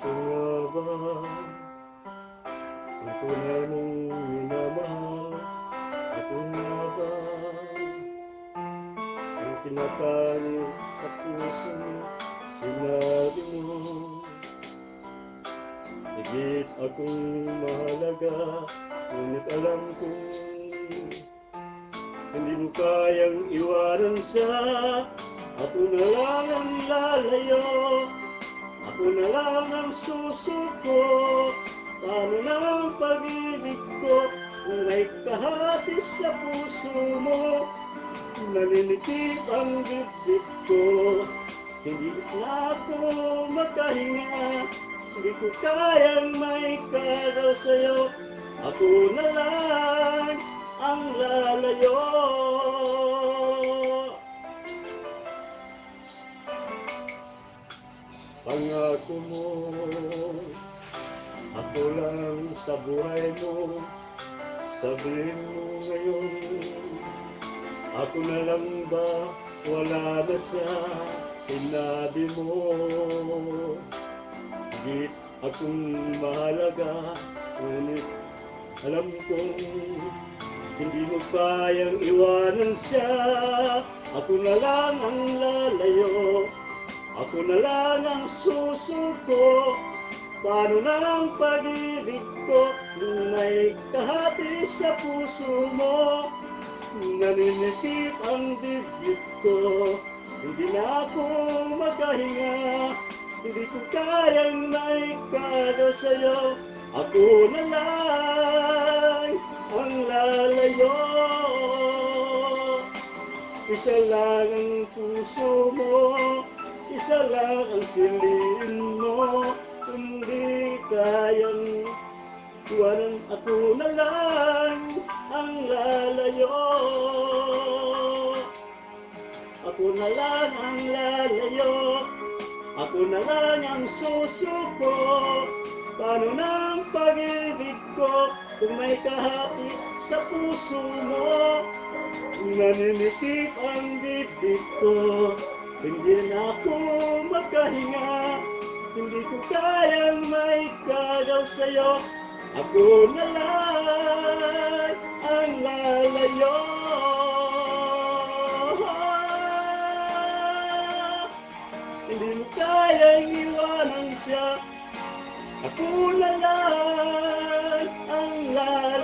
Panginoon. Ang tunay mong minamahal, ako nga ba? Ang pinatali sa puso mo, sinabi mo. Mahalaga, ngunit alam ko hindi mo kayang iwanan siya at unalang lalayo ako na lang ang susuko Paano na ang pag-ibig ko Kung may kahati sa puso mo. Nalinikip ang dibdib ko. Hindi na ako makahinga. Hindi ko kayang may kagaw sa'yo. Ako na lang Pangako mo Ako lang sa buhay mo. Sabihin mo ngayon Ako na lang ba? Wala na siya. Sinabi mo Higit akong mahalaga. Ngunit alam kong Hindi mo kayang iwanan siya. Ako na lang ang lalayo Ako na lang ang susuko. Paano na ang pag-ibig ko? Nung may kahati sa puso mo. Naninikip ang dibdib ko. Hindi na ako makahinga Hindi ko kayang maikado sa'yo. Ako na lang ang lalayo. Isa lang ang puso mo Isa lang ang piliin mo Hindi kayang Iwanan ako na lang ang lalayo. Ako na lang ang lalayo Ako na lang ang susuko. Paano ang pag-ibig ko Kung may kahati sa puso mo? Naninikip ang dibdib ko Hindi na ako makahinga Hindi ko kayang may kagaw sa'yo. Ako na lang ang lalayo. Hindi mo kayang iwanan siya. Ako na lang ang lalayo